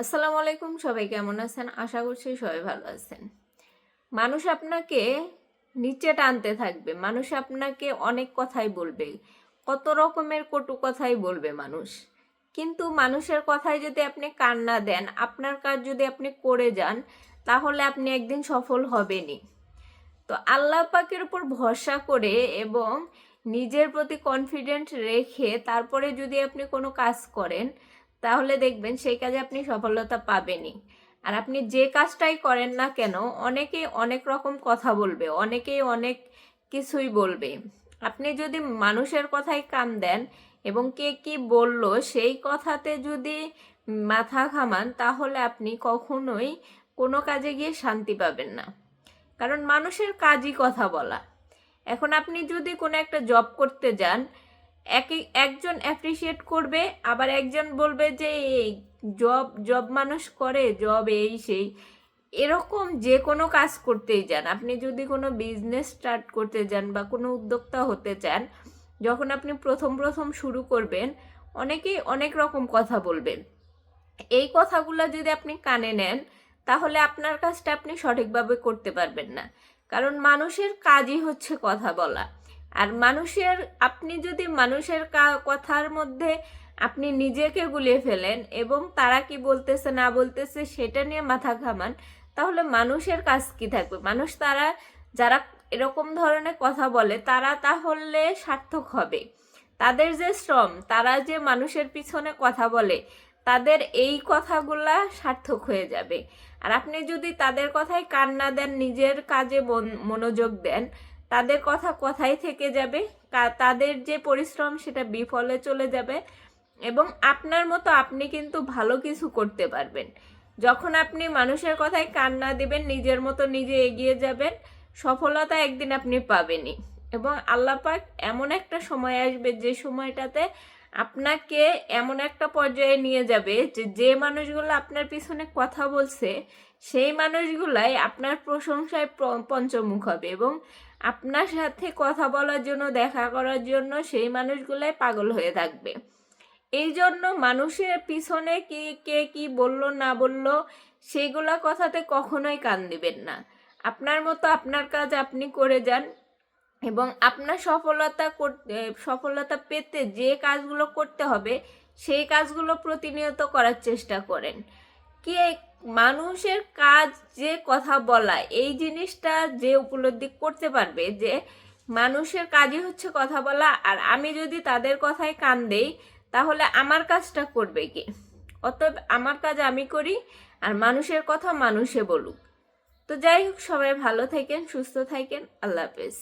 আসসালামু আলাইকুম, সবাই কেমন আছেন? আশা করছি সবাই ভালো আছেন। মানুষ আপনাকে নিচে টানতে থাকবে, মানুষ আপনাকে অনেক কথাই বলবে, কত রকমের কটু কথাই বলবে মানুষ। কিন্তু মানুষের কথায় যদি আপনি কান না দেন, আপনার কাজ যদি আপনি করে যান, তাহলে আপনি একদিন সফল হবেনই। তো আল্লাহ পাকের উপর ভরসা করে এবং নিজের প্রতি কনফিডেন্ট রেখে তারপরে যদি আপনি কোনো কাজ করেন তাহলে দেখবেন সেই কাজে আপনি সফলতা পাবেনই। আর আপনি যে কাজটাই করেন না কেন অনেকেই অনেক রকম কথা বলবে, অনেকেই অনেক কিছুই বলবে। আপনি যদি মানুষের কথাই কান দেন এবং কে কি বলল সেই কথাতে যদি মাথা ঘামান, তাহলে আপনি কখনোই কোনো কাজে গিয়ে শান্তি পাবেন না। কারণ মানুষের কাজই কথা বলা। এখন আপনি যদি কোনো একটা জব করতে যান একই একজন অ্যাপ্রিসিয়েট করবে, আবার একজন বলবে যে জব জব মানুষ করে জব এই সেই। এরকম যে কোনো কাজ করতেই যান। আপনি যদি কোনো বিজনেস স্টার্ট করতে যান বা কোনো উদ্যোক্তা হতে চান, যখন আপনি প্রথম প্রথম শুরু করবেন, অনেকেই অনেক রকম কথা বলবেন এই কথাগুলো যদি আপনি কানে নেন, তাহলে আপনার কাজটা আপনি সঠিকভাবে করতে পারবেন না। কারণ মানুষের কাজই হচ্ছে কথা বলা। আর মানুষের, আপনি যদি মানুষের কথার মধ্যে আপনি নিজেকে গুলিয়ে ফেলেন এবং তারা কি বলতেছে, না বলতেছে সেটা নিয়ে মাথা ঘামান, তাহলে মানুষের কাজ কি থাকবে? মানুষ তারা, যারা এরকম ধরনের কথা বলে, তারা তাহলে সার্থক হবে। তাদের যে শ্রম, তারা যে মানুষের পিছনে কথা বলে, তাদের এই কথাগুলা সার্থক হয়ে যাবে। আর আপনি যদি তাদের কথায় কান না দেন, নিজের কাজে মনোযোগ দেন তাদের কথা কথাই থেকে যাবে? তাদের যে পরিশ্রম সেটা বিফলে চলে যাবে। এবং আপনার মতো আপনি কিন্তু ভালো কিছু করতে পারবেন। যখন আপনি মানুষের কথায় কান না দেবেন, নিজের মতো নিজে এগিয়ে যাবেন, সফলতা একদিন আপনি পাবেনই। এবং আল্লাপাক এমন একটা সময় আসবে যে সময়টাতে আপনাকে এমন একটা পর্যায়ে নিয়ে যাবে যে যে মানুষগুলো আপনার পিছনে কথা বলছে, সেই মানুষগুলাই আপনার প্রশংসায় পঞ্চমুখ হবে এবং আপনার সাথে কথা বলার জন্য, দেখা করার জন্য সেই মানুষগুলাই পাগল হয়ে থাকবে। এই জন্য মানুষের পিছনে কি, কে কি বলল, না বলল, সেইগুলা কথাতে কখনোই কান দিবেন না। আপনার মতো আপনার কাজ আপনি করে যান। এবং আপনার সফলতা করতে সফলতা পেতে যে কাজগুলো করতে হবে, সেই কাজগুলো প্রতিনিয়ত করার চেষ্টা করেন। কি মানুষের কাজ যে কথা বলা, এই জিনিসটা যে উপলব্ধি করতে পারবে যে মানুষের কাজই হচ্ছে কথা বলা, আর আমি যদি তাদের কথায় কান দেই, তাহলে আমার কাজটা করবে কে? অতএব আমার কাজ আমি করি, আর মানুষের কথা মানুষে বলুক। তো যাই হোক, সবাই ভালো থাকেন, সুস্থ থাকেন, আল্লাহ হাফেজ।